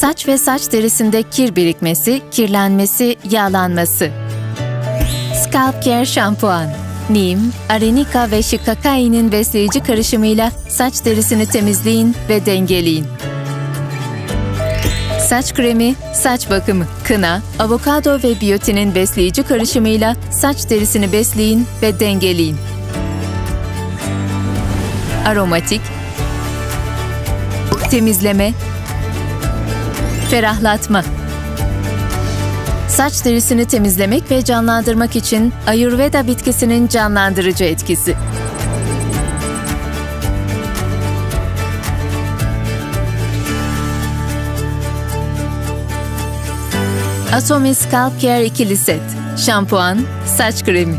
Saç ve saç derisinde kir birikmesi, kirlenmesi, yağlanması. Scalp Care Şampuan Neem, arenika ve shikakai'nin besleyici karışımıyla saç derisini temizleyin ve dengeleyin. Saç kremi, saç bakımı, kına, avokado ve biyotinin besleyici karışımıyla saç derisini besleyin ve dengeleyin. Aromatik, temizleme, ferahlatma. Saç derisini temizlemek ve canlandırmak için Ayurveda bitkisinin canlandırıcı etkisi. Atomy Scalp Care ikili set. Şampuan, saç kremi.